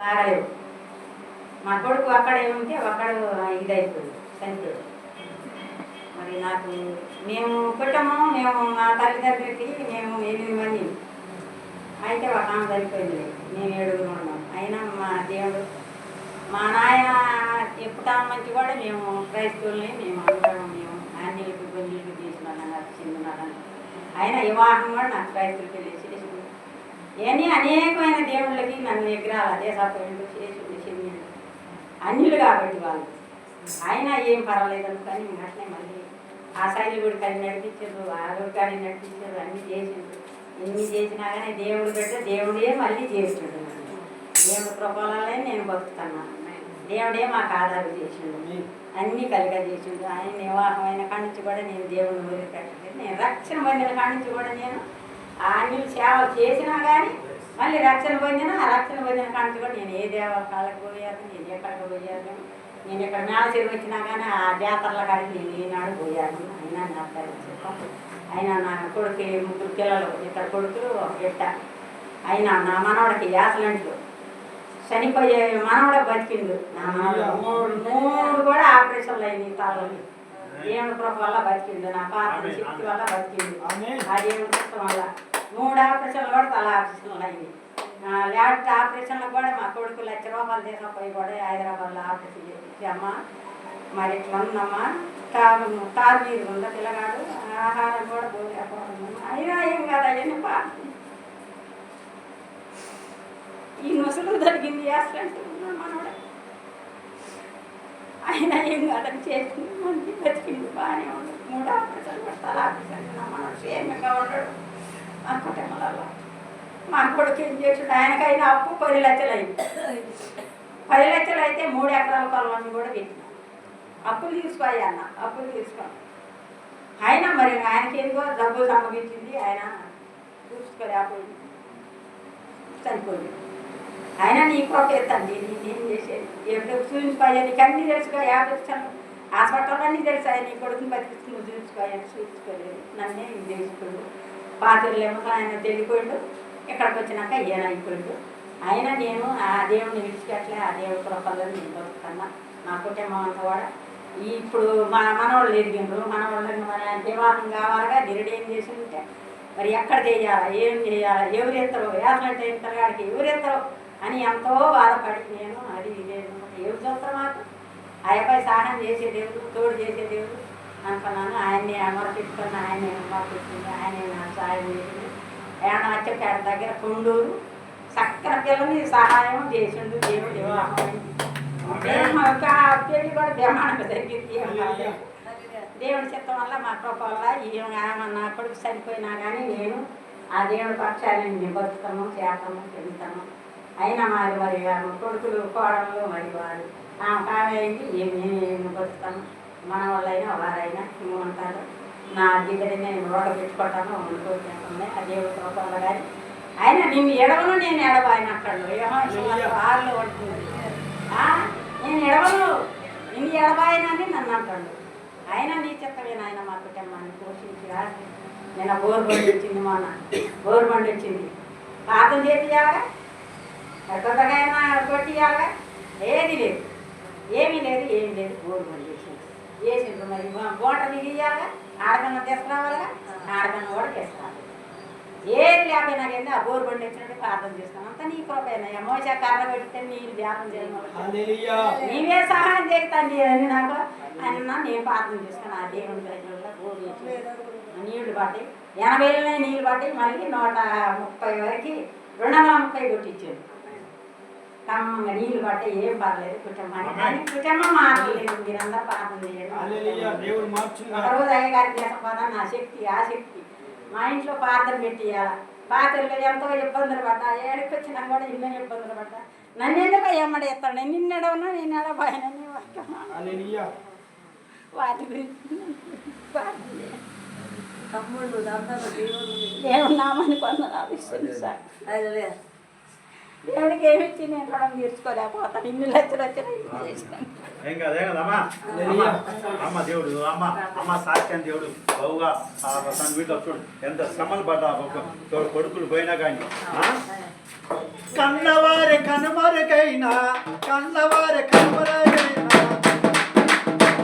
బాగలేవు మా కొడుకు అక్కడే ఉంటే అక్కడు ఇదైపోయింది చనిపోయాడు. మరి నాకు మేము పుట్టము మేము మా తల్లిదండ్రులకి మేము ఎనిమిది మంది అయితే ఒక ఆమె చనిపోయింది మేము ఏడుగురు ఉన్నాం. అయినా మా దేవుడు మా నాయన ఎప్పుడా మంచి కూడా మేము క్రైస్తవుల్ని మేము అందరం మేము ఆంజలికి గొంజులకి చేసిన నాకు చెందినారని అయినా వివాహం కూడా నాకు క్రైస్తవులకి చేసి ఏని అనేకమైన దేవుడు అదే సౌకర్యం చేసుడు చెందిండు అన్యులు కాబట్టి వాళ్ళు. అయినా ఏం పర్వాలేదు అనుకొని అట్లే మళ్ళీ ఆ శైలి గుడి కానీ నడిపించారు ఆ గుడి కానీ నడిపించారు అన్నీ చేసిండు ఎన్ని చేసినా కానీ దేవుడు పెడితే దేవుడే మళ్ళీ చేసిండు దేవుడు దేవుడి కృపలనే నేను బతుకుతున్నాను దేవుడే మాకు ఆధారం చేసిండు. అన్నీ కలిగ చేసిండు. ఆయన వివాహమైన కాడి కూడా నేను దేవుని ఊరికి నేను రక్షణ పొందిన కానించి కూడా నేను ఆ అన్ని సేవలు చేసినా కానీ మళ్ళీ రక్షణ పొందిన ఆ రక్షణ పొందిన నుంచి కూడా నేను ఏ దేవాలయాలకు పోయాను నేను ఎక్కడికి పోయాను నేను ఇక్కడ మేళసిరి వచ్చినా కానీ ఆ జాతరల కాడికి నేను ఈనాడు పోయాను అయినా నా తల్లి చెప్ప అయినా నా కొడుకు ముగ్గురు పిల్లలు ఇద్దరు కొడుకులు బిడ్డ అయినా నా మనవడికి యాసలంట్లు చనిపోయే మనవడ బతికిండు. నా మనవడు మూడు మూడు కూడా ఆపరేషన్లు అయినాయి దేవుని కృప వల్ల బతికిండు. నా పాత్ర శక్తి వల్ల బతికిండు. కృప వల్ల. మూడు ఆపరేషన్లు కూడా తల ఆపరేషన్లు అయినాయి ల్యాబ్ ఆపరేషన్లకు కూడా మా కొడుకు లక్ష రూపాయలు తీసుకుపోయి కూడా హైదరాబాద్లో ఆపరేషన్ చేయించామ్మా మరి ఇట్లా ఉందమ్మా. కారు తాగు మీద ఉందా పిల్లగాడు? ఆహారం కూడా పోలేకపోతుంది అయినా ఏం కదా అవన్నీ ఈ ముసలు జరిగింది చేస్తాడు మనోడు అయినా ఏం కాదని చేసింది. మంచి బతికింది బాగానే ఉంది. మూడు ఆపరేషన్ తల ఆపరేషన్ మనోడు సేమ్గా ఉన్నాడు మా కుటుంబాలలో కొడుకు ఏం చేసాడు? ఆయనకైనా అప్పు పది లక్షలు అయింది. పది లక్షలు అయితే మూడు ఎకరాల పొలం కూడా పెట్టిన. అప్పులు తీసుకోయి అన్న అప్పులు తీసుకో ఆయన మరి ఆయనకి ఎందుకో డబ్బులు సంభవించింది ఆయన అప్పుడు. చనిపోయింది ఆయన నీ కోప ఎత్తండి నేనేం చేసేది? ఎప్పుడు చూపించుకోయా నీకు అన్నీ తెలుసుకో యాభై ఇస్తాను హాస్పిటల్ అన్నీ తెలుసు ఆయన నీ కొడుకుని బతికించుకుని చూపించుకోయా చూపించుకోలేదు. నన్నే ఇది చేసుకోండు పాత్రలేమో ఆయన తెలియపోయాడు ఇక్కడికి వచ్చినాక ఈయన అయిపోయాడు అయినా నేను ఆ దేవుడిని విడిచిపెట్టలే ఆ దేవుడి కృపల్లో నేను బతుకుతున్నా నా కుటుంబం అంతా కూడా ఇప్పుడు మా మనవాళ్ళు ఎదిగిండ్రు. మనవాళ్ళని మన దేవాలయం కావాలిగా నిరుడు ఏం చేసి ఉంటే మరి ఎక్కడ చేయాలా ఏం చేయాలా ఎవరు ఎత్తరు వేసలంటే ఎత్తారు కాడికి ఎవరు ఎత్తరు అని ఎంతో బాధపడి నేను అది ఇది ఎవరు చూస్తారు మాకు. ఆయపై సహాయం చేసే దేవుడు తోడు చేసే దేవుడు అనుకున్నాను. ఆయన్ని అమర పెట్టుకుని ఆయన్ని పంపించింది ఆయన నాకు సహాయం చేసింది ఏమన్నా వచ్చేకాడ దగ్గర కొండూరు చక్కర పిల్లని సహాయం చేసిండు దేవుడు. పెళ్ళి కూడా బ్రహ్మాండంగా జరిగింది. దేవుడి చిత్తం వల్ల మా కృప వల్ల నా కొడుకు చనిపోయినా కానీ నేను ఆ దేవుడి పక్షాన్ని నేను బతుకము చేతము తింటాము అయినా మరి మరి కొడుకులు కోడళ్ళు మరి వారు ఆమె కావేయండి నేను బతుకుతాను మన వాళ్ళైనా వారైనా ఉంటారు. నా దగ్గర నేను రోడ్డు ఆ దేవుడి కృప వల్ల కానీ. అయినా నిన్ను ఎడవను నేను ఎడబాయన అక్కడ. ఆరులో ఉంటుంది ఆ, నేను ఎడవను. నిన్ను ఎడబాయనని నన్ను అంటాడు. ఆయన నీ చెత్తమే నాయన మా కుటుంబాన్ని పోషించి రాసి నేను బోర్ బండి వచ్చింది మొన్న. బోర్ బండి వచ్చింది పాతం చేపియాలా కొత్తగా కొట్టియాలా ఏది లేదు. ఏమీ లేదు ఏమీ లేదు. బోర్ బండి చేసింది చేసిండ్రు మరి? బోట మిగియాలా ఆడకన్నా తీసుకురావాలిగా ఆడకన్నా కూడా తీసుకురావాలి. ఏది లేకపోయినా కానీ ఆ బోర్ బండి వచ్చినట్టు ప్రార్థన చేస్తాను అంతా నీ కృపైనా? మోస కర్ర పెడితే నీళ్ళు వ్యాపం చేయడం నీవే సహాయం చేస్తాండి అని నాకు. అన్న నేను ప్రార్థన చేసుకుని ఆ దేవుని బోర్ చేసి నీళ్ళు పట్టి ఎనభై నీళ్ళు పట్టి మళ్ళీ నూట ముప్పై వరకు రెండు వందల ముప్పై కొట్టించాడు. కమ్మంగా నీళ్ళు పట్టి ఏం పర్లేదు కుటుంబాన్ని కానీ కుటుంబం మారలేదు మీరందరూ ప్రార్థన చేయండి ఒకరోజు అయ్యగారి చేసపోదా నా శక్తి ఆ శక్తి. మా ఇంట్లో పాత్రలు పెట్టియాల పాత్రలో ఎంతో ఇబ్బందులు పడ్డా? ఏడికి వచ్చినా కూడా ఎన్నో ఇబ్బందులు పడ్డా? నన్ను ఎందుకు ఎమ్మడి ఎత్తాడు? నేను నిన్నడవునా నేను ఎడబాయనని హల్లెలూయా. వాటి గురించి. ప్రార్థన. తమ్ముళ్ళు అందరూ దేవుడు ఇస్తుంది సార్ అదే దేవుడికి ఏమి ఇచ్చి నేను రుణం తీర్చుకోలేకపోతాను ఇన్ని లక్షలు వచ్చిన చేసినాను ఏం కాదు ఏం కదమ్మా అమ్మ. దేవుడు అమ్మ అమ్మ సాక్ష్యం దేవుడు. బహుగా ఆ తన వీటిలో చూడు ఎంత శ్రమలు పడ్డా ఒక కొడుకులు పోయినా కానీ కన్నవారి కనుమరుకైనా కన్నవారి కనుమరుగైన.